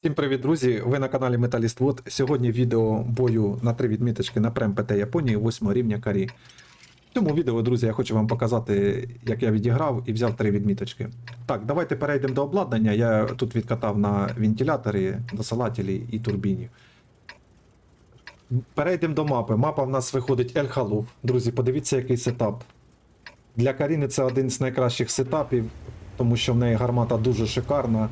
Всім привіт, друзі! Ви на каналі Металіст Вот. Сьогодні відео бою на три відміточки на Прем ПТ Японії 8 рівня Карі. В цьому відео, друзі, я хочу вам показати, як я відіграв і взяв три відміточки. Так, давайте перейдемо до обладнання. Я тут відкатав на вентиляторі, досилателі і турбіні. Перейдемо до мапи. Мапа в нас виходить Ель Халуф. Друзі, подивіться, який сетап. Для Каріни це один з найкращих сетапів, тому що в неї гармата дуже шикарна.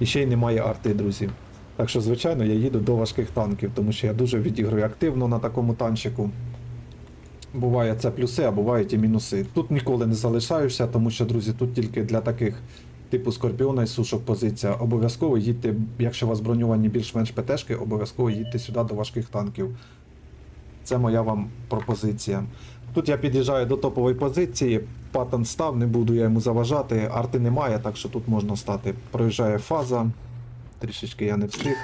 І ще й немає арти, друзі. Так що, звичайно, я їду до важких танків, тому що я дуже відіграю активно на такому танчику. Буває це плюси, а бувають і мінуси. Тут ніколи не залишаюся, тому що, друзі, тут тільки для таких типу Скорпіона і сушок позиція. Обов'язково їдьте, якщо у вас броньовані більш-менш ПТшки, обов'язково їдьте сюди до важких танків. Це моя вам пропозиція. Тут я під'їжджаю до топової позиції, паттон став, не буду я йому заважати, арти немає, так що тут можна стати. Проїжджає фаза. Трішечки я не встиг.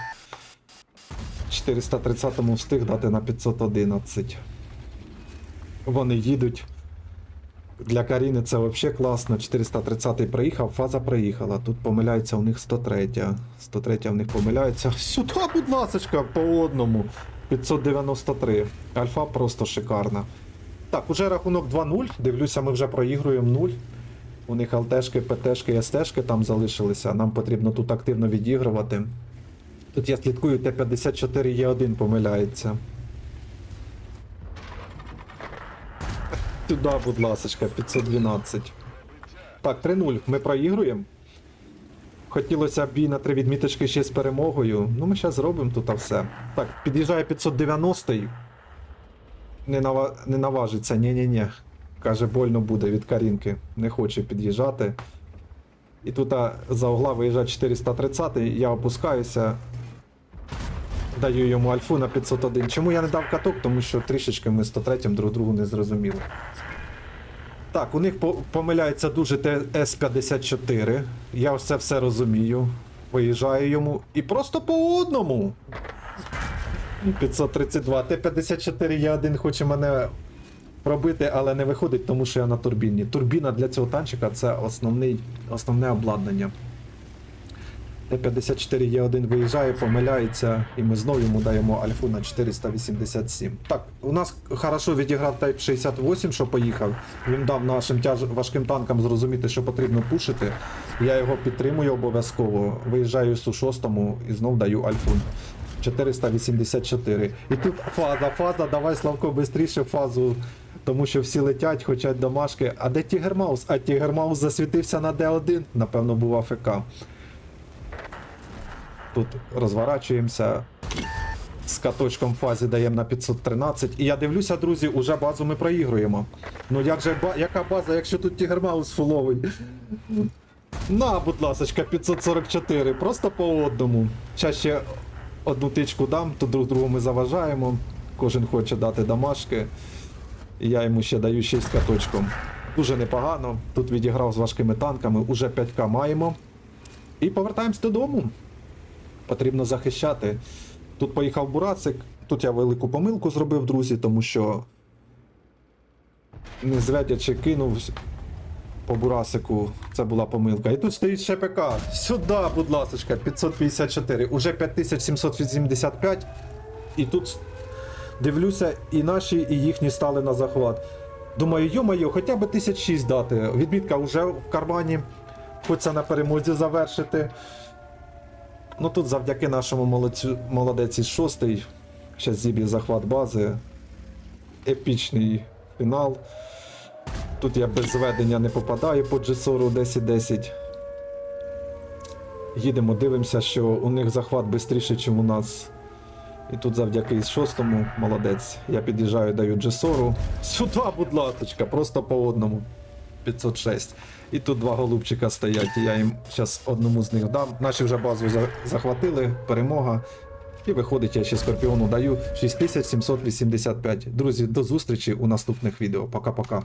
430-му встиг дати на 511. Вони їдуть. Для Каріни це взагалі класно. 430-й приїхав, фаза приїхала. Тут помиляється у них 103. 103 в них помиляється. Сюди, будь ласочка, по одному. 593. Альфа просто шикарна. Так, уже рахунок 2-0. Дивлюся, ми вже проігруємо 0. У них ЛТшки, ПТшки, СТшки там залишилися. Нам потрібно тут активно відігрувати. Тут я слідкую, Т-54Е1 помиляється. Туди, будь ласочка, 512. Так, 3-0. Ми проігруємо. Хотілося б бій на три відміточки ще з перемогою. Ну, ми зараз зробимо тут все. Так, під'їжджає 590-й. Не, нава... не наважиться, ні-ні-ні. Каже, больно буде від Карінки. Не хоче під'їжджати. І тут за угла виїжджає 430 я опускаюся. Даю йому альфу на 501. Чому я не дав каток? Тому що трішечки ми 103 друг другу не зрозуміли. Так, у них по- помиляється дуже ТС-54. Я це все розумію. Виїжджаю йому. І просто по одному. 532. Т-54 є один хоче мене пробити, але не виходить, тому що я на турбіні. Турбіна для цього танчика це основний, основне обладнання. Т-54 є один виїжджає, помиляється, і ми знову йому даємо альфу на 487. Так, у нас хорошо відіграв Type 68, що поїхав. Він дав нашим тяж... важким танкам зрозуміти, що потрібно пушити. Я його підтримую обов'язково. Виїжджаю су 6 і знов даю альфу. 484. І тут фаза, фаза, давай Славко швидше фазу. Тому що всі летять, хочуть домашки. А де Тігермаус? А Тігермаус засвітився на Д1. Напевно, був АФК. Тут розворачуємося. З каточком фазі даємо на 513. І я дивлюся, друзі, уже базу ми проігруємо. Ну як же ба... яка база, якщо тут Тігермаус фуловий? На, будь ласочка, 544. Просто по одному. Зараз ще одну тичку дам, то друг другу ми заважаємо. Кожен хоче дати домашки. Я йому ще даю 6 каточком. Дуже непогано. Тут відіграв з важкими танками, уже 5к маємо. І повертаємось додому. Потрібно захищати. Тут поїхав Бурацик. Тут я велику помилку зробив, друзі, тому що не зведячи кинув по Бурасику. Це була помилка. І тут стоїть ШПК. Сюди, будь ласка, 554. Уже 5785. І тут дивлюся, і наші, і їхні стали на захват. Думаю, йо-моє, хоча б 1006 дати. Відмітка вже в кармані. Хочеться на перемозі завершити. Ну тут завдяки нашому молодцю, із шостий. Ще зіб'є захват бази. Епічний фінал. Тут я без зведення не попадаю по G40 10-10. Їдемо, дивимося, що у них захват швидше, ніж у нас. І тут завдяки із шостому, молодець. Я під'їжджаю, даю G40. Сюди, будь ласка, просто по одному. 506. І тут два голубчика стоять, і я їм зараз одному з них дам. Наші вже базу захватили, перемога. І виходить, я ще Скорпіону даю 6785. Друзі, до зустрічі у наступних відео. Пока-пока.